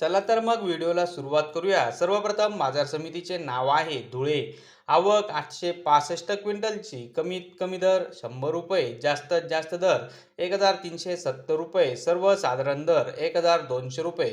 चला तर मग व्हिडिओला सुरुवात करूया. सर्वप्रथम बाजार समितीचे नाव आहे धुळे. आवक आठशे पासष्ट क्विंटलची. कमीत कमी दर शंभर रुपये जास्तीत जास्त दर एक हजार तीनशे सत्तर रुपये सर्वसाधारण दर एक हजार दोनशे रुपये.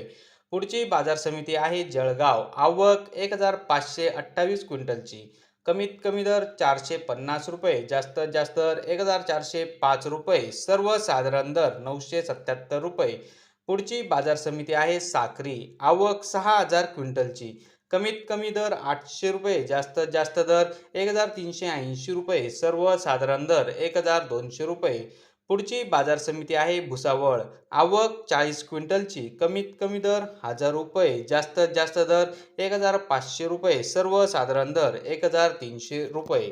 पुढची बाजार समिती आहे जळगाव. आवक एक हजार पाचशे अठ्ठावीस क्विंटलची. कमीत कमी दर चारशे पन्नास रुपये जास्तीत जास्त दर एक हजार चारशे पाच रुपये सर्वसाधारण दर नऊशे सत्याहत्तर रुपये. पुढची बाजार समिती आहे साखरी आवक सहा हजार क्विंटलची. कमीत कमी दर आठशे रुपये जास्तीत जास्त दर एक हजार तीनशे ऐंशी रुपये सर्वसाधारण दर एक हजार दोनशे रुपये. पुढची बाजार समिती आहे भुसावळ. आवक चाळीस क्विंटलची कमीत कमी दर हजार रुपये जास्तीत जास्त दर एक हजार पाचशे रुपये सर्वसाधारण दर एक हजार तीनशे रुपये.